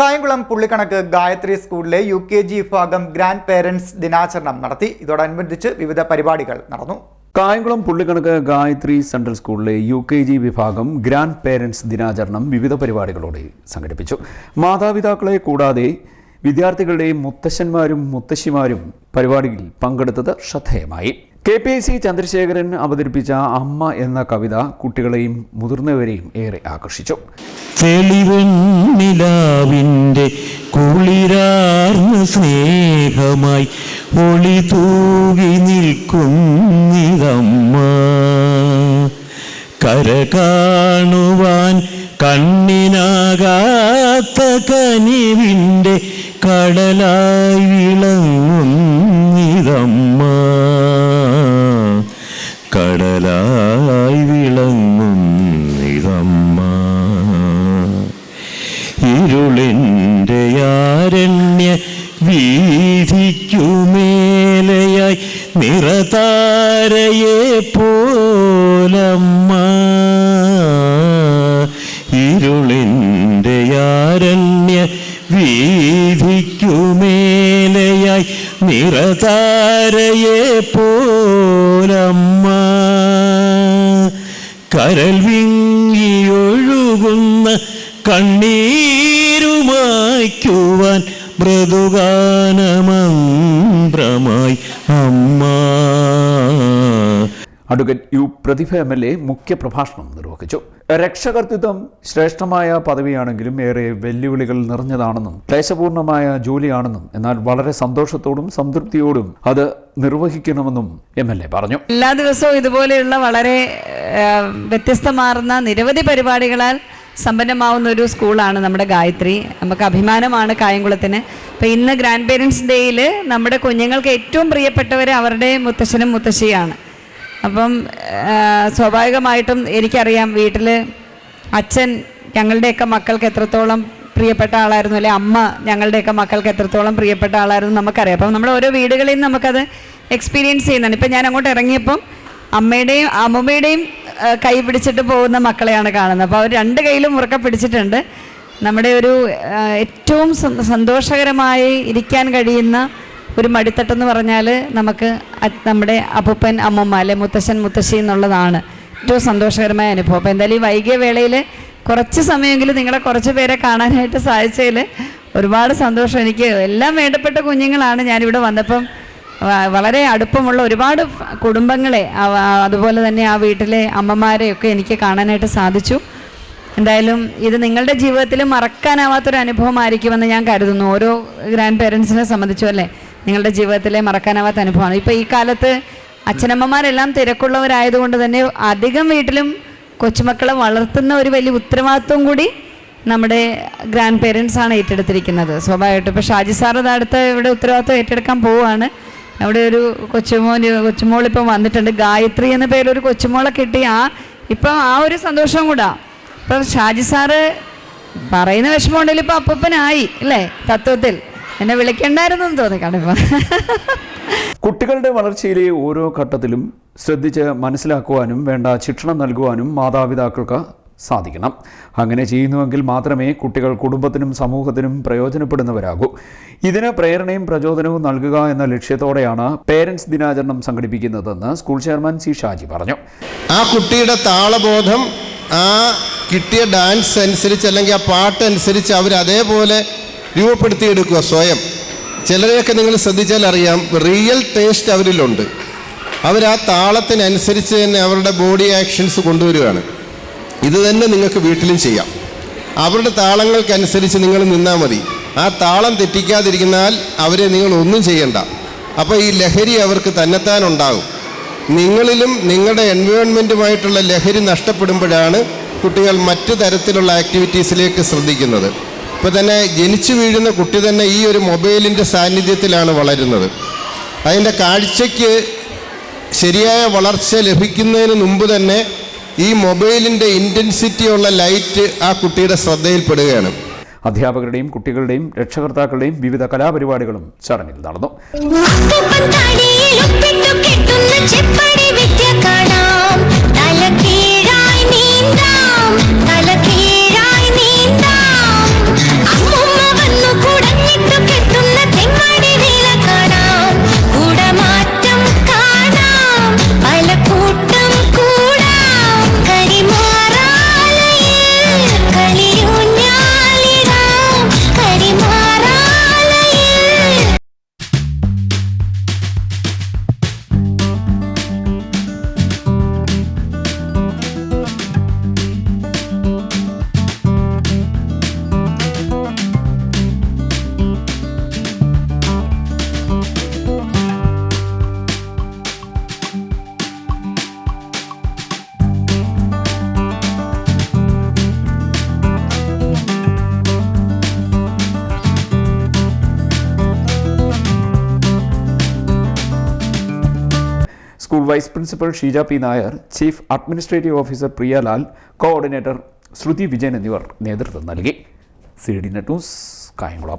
കായംകുളം പുള്ളിക്കണക്ക് ഗായത്രി സ്കൂളിലെ U K G വിഭാഗം grand parents ദിനാചരണം നടത്തി. ഇതോടനുബന്ധിച്ച് വിവിധ പരിപാടികൾ നടന്നു. കായംകുളം പുള്ളിക്കണക്ക് ഗായത്രി സെൻട്രൽ സ്കൂളിലെ യു കെ ജി വിഭാഗം ഗ്രാൻഡ് പേരൻസ് ദിനാചരണം വിവിധ പരിപാടികളോടെ സംഘടിപ്പിച്ചു. മാതാപിതാക്കളെ കൂടാതെ വിദ്യാർത്ഥികളുടെയും മുത്തശ്ശന്മാരും മുത്തശ്ശിമാരും പരിപാടിയിൽ പങ്കെടുത്തത് ശ്രദ്ധേയമായി. K P I C Chandrasekharan അവതരിപ്പിച്ച അമ്മ എന്ന കവിത കുട്ടികളെയും മുതിർന്നവരെയും ഏറെ ആകർഷിച്ചു. തെളിവെണ്ണിലാവിന്റെ കുളിരാർന്ന സ്നേഹമായി ഒളി തൂകി നിൽക്കുന്നിതമ്മ. കര കാണുവാൻ കണ്ണിനാകാത്ത കനിവിന്റെ കടലായി വിളങ്ങുന്നിതമ്മ. കടലായി വിളങ്ങുന്നിതമ്മ ഇരുളിന്റെ ആരണ്യ വീതിക്കുമേലയായി നിറതാരയെ പോലമ്മ. ഇരുളിന്റെ ആരണ്യ വീതിക്കുമേലയായി നിറതാരയെ പോലമ്മ. കരൽ വിങ്ങിയൊഴുകുന്ന കണ്ണീരുമായ്ക്കുവാൻ മൃദുഗാനമന്ത്രമായി അമ്മ. Advocate U Prathibha M L A മുഖ്യപ്രഭാഷണം നിർവഹിച്ചു. രക്ഷകർത്തൃത്വം ശ്രേഷ്ഠമായ പദവിയാണെങ്കിലും ഏറെ വെല്ലുവിളികൾ നിറഞ്ഞതാണെന്നും ക്ലേശപൂർണമായ ജോലിയാണെന്നും എന്നാൽ വളരെ സന്തോഷത്തോടും സംതൃപ്തിയോടും അത് നിർവഹിക്കണമെന്നും എം എൽ എ പറഞ്ഞു. എല്ലാ ദിവസവും ഇതുപോലെയുള്ള വളരെ വ്യത്യസ്തമാർന്ന നിരവധി പരിപാടികളാൽ സമ്പന്നമാവുന്ന ഒരു സ്കൂളാണ് നമ്മുടെ ഗായത്രി. നമുക്ക് അഭിമാനമാണ് കായംകുളത്തിന്. അപ്പം ഇന്ന് ഗ്രാൻഡ് പേരൻസ് ഡേയിൽ നമ്മുടെ കുഞ്ഞുങ്ങൾക്ക് ഏറ്റവും പ്രിയപ്പെട്ടവർ അവരുടെ മുത്തശ്ശനും മുത്തശ്ശിയാണ്. അപ്പം സ്വാഭാവികമായിട്ടും എനിക്കറിയാം വീട്ടിൽ അച്ഛൻ ഞങ്ങളുടെയൊക്കെ മക്കൾക്ക് എത്രത്തോളം പ്രിയപ്പെട്ട ആളായിരുന്നു അല്ലെ അമ്മ ഞങ്ങളുടെയൊക്കെ മക്കൾക്ക് എത്രത്തോളം പ്രിയപ്പെട്ട ആളായിരുന്നു നമുക്കറിയാം. അപ്പം നമ്മൾ ഓരോ വീടുകളിൽ നിന്ന് നമുക്കത് എക്സ്പീരിയൻസ് ചെയ്യുന്നുണ്ട്. ഇപ്പം ഞാൻ അങ്ങോട്ട് ഇറങ്ങിയപ്പം അമ്മയുടെയും അമ്മൂമ്മയുടെയും കൈ പിടിച്ചിട്ട് പോകുന്ന മക്കളെയാണ് കാണുന്നത്. അപ്പോൾ അവർ രണ്ട് കയ്യിലും ഉറക്കെ പിടിച്ചിട്ടുണ്ട്. നമ്മുടെ ഒരു ഏറ്റവും സന്തോഷകരമായി ഇരിക്കാൻ കഴിയുന്ന ഒരു മടിത്തട്ടെന്ന് പറഞ്ഞാൽ നമുക്ക് നമ്മുടെ അപ്പൂപ്പൻ അമ്മമ്മ അല്ലെ മുത്തശ്ശൻ മുത്തശ്ശി എന്നുള്ളതാണ് ഏറ്റവും സന്തോഷകരമായ അനുഭവം. അപ്പോൾ എന്തായാലും ഈ വൈകിയ വേളയിൽ കുറച്ച് സമയമെങ്കിലും നിങ്ങളെ കുറച്ച് പേരെ കാണാനായിട്ട് സാധിച്ചതിൽ ഒരുപാട് സന്തോഷം. എനിക്ക് എല്ലാം വേണ്ടപ്പെട്ട കുഞ്ഞുങ്ങളാണ് ഞാനിവിടെ വന്നപ്പം വളരെ അടുപ്പമുള്ള ഒരുപാട് കുടുംബങ്ങളെ അതുപോലെ തന്നെ ആ വീട്ടിലെ അമ്മമാരെയൊക്കെ എനിക്ക് കാണാനായിട്ട് സാധിച്ചു. എന്തായാലും ഇത് നിങ്ങളുടെ ജീവിതത്തിൽ മറക്കാനാവാത്തൊരു അനുഭവമായിരിക്കുമെന്ന് ഞാൻ കരുതുന്നു. ഓരോ ഗ്രാൻഡ് പേരൻസിനെ സംബന്ധിച്ചും അല്ലേ? നിങ്ങളുടെ ജീവിതത്തിലെ മറക്കാനാവാത്ത അനുഭവമാണ്. ഇപ്പോൾ ഈ കാലത്ത് അച്ഛനമ്മമാരെല്ലാം തിരക്കുള്ളവരായതുകൊണ്ട് തന്നെ അധികം വീട്ടിലും കൊച്ചുമക്കളെ വളർത്തുന്ന ഒരു വലിയ ഉത്തരവാദിത്വം കൂടി നമ്മുടെ ഗ്രാൻഡ് പേരൻസാണ് ഏറ്റെടുത്തിരിക്കുന്നത്. സ്വാഭാവികമായിട്ടും. ഇപ്പോൾ ഷാജി സാർ അടുത്ത ഇവിടെ ഉത്തരവാദിത്വം ഏറ്റെടുക്കാൻ പോവുകയാണ്. അവിടെ ഒരു കൊച്ചുമോൻ കൊച്ചുമോൾ ഇപ്പം വന്നിട്ടുണ്ട്. ഗായത്രി എന്ന പേരൊരു കൊച്ചുമോളെ കിട്ടി. ആ ഇപ്പം ആ ഒരു സന്തോഷം കൂടാ. ഇപ്പം ഷാജി സാറ് പറയുന്ന വിഷമമുണ്ടെങ്കിൽ ഇപ്പം അപ്പപ്പനായി അല്ലേ? തത്വത്തിൽ. എന്നെ വിളിക്കണ്ടായിരുന്നു എന്ന് തോന്നിക്കാണ് ഇപ്പം കുട്ടികളുടെ വളർച്ചയിലെ ഓരോ ഘട്ടത്തിലും ശ്രദ്ധിച്ച് മനസ്സിലാക്കുവാനും വേണ്ട ശിക്ഷണം നൽകുവാനും മാതാപിതാക്കൾക്ക് സാധിക്കണം. അങ്ങനെ ചെയ്യുന്നുവെങ്കിൽ മാത്രമേ കുട്ടികൾ കുടുംബത്തിനും സമൂഹത്തിനും പ്രയോജനപ്പെടുന്നവരാകൂ. ഇതിന് പ്രേരണയും പ്രചോദനവും നൽകുക എന്ന ലക്ഷ്യത്തോടെയാണ് പേരൻസ് ദിനാചരണം സംഘടിപ്പിക്കുന്നതെന്ന് സ്കൂൾ ചെയർമാൻ സി ഷാജി പറഞ്ഞു. ആ കുട്ടിയുടെ താളബോധം ആ കിട്ടിയ ഡാൻസ് അനുസരിച്ച് അല്ലെങ്കിൽ ആ പാട്ട് അനുസരിച്ച് അവർ അതേപോലെ രൂപപ്പെടുത്തിയെടുക്കുക സ്വയം. ചിലരെയൊക്കെ നിങ്ങൾ ശ്രദ്ധിച്ചാൽ അറിയാം റിയൽ ടേസ്റ്റ് അവരിലുണ്ട്. അവർ ആ താളത്തിനനുസരിച്ച് തന്നെ അവരുടെ ബോഡി ആക്ഷൻസ് കൊണ്ടുവരികയാണ്. ഇത് തന്നെ നിങ്ങൾക്ക് വീട്ടിലും ചെയ്യാം. അവരുടെ താളങ്ങൾക്കനുസരിച്ച് നിങ്ങൾ നിന്നാൽ മതി. ആ താളം തെറ്റിക്കാതിരിക്കുന്നാൽ അവരെ നിങ്ങൾ ഒന്നും ചെയ്യണ്ട. അപ്പോൾ ഈ ലഹരി അവർക്ക് തന്നെത്താൻ ഉണ്ടാകും. നിങ്ങളിലും നിങ്ങളുടെ എൻവയോൺമെന്റുമായിട്ടുള്ള ലഹരി നഷ്ടപ്പെടുമ്പോഴാണ് കുട്ടികൾ മറ്റു തരത്തിലുള്ള ആക്ടിവിറ്റീസിലേക്ക് ശ്രദ്ധിക്കുന്നത്. ഇപ്പോൾ തന്നെ ജനിച്ചു വീഴുന്ന കുട്ടി തന്നെ ഈ ഒരു മൊബൈലിന്റെ സാന്നിധ്യത്തിലാണ് വളരുന്നത്. അതിന്റെ കാഴ്ചയ്ക്ക് ശരിയായ വളർച്ച ലഭിക്കുന്നതിന് മുമ്പ് തന്നെ ഈ മൊബൈലിന്റെ ഇന്റൻസിറ്റിയുള്ള ലൈറ്റ് ആ കുട്ടിയുടെ ശ്രദ്ധയിൽപ്പെടുകയാണ്. അധ്യാപകരുടെയും കുട്ടികളുടെയും രക്ഷകർത്താക്കളുടെയും വിവിധ കലാപരിപാടികളും ചടങ്ങിൽ നടന്നു. School vice principal Sheeja P Nair chief administrative officer Priyalal coordinator Sruthi Vijayan എന്നിവർ നേതൃത്വം നൽകി. C D net news Kayamkulam.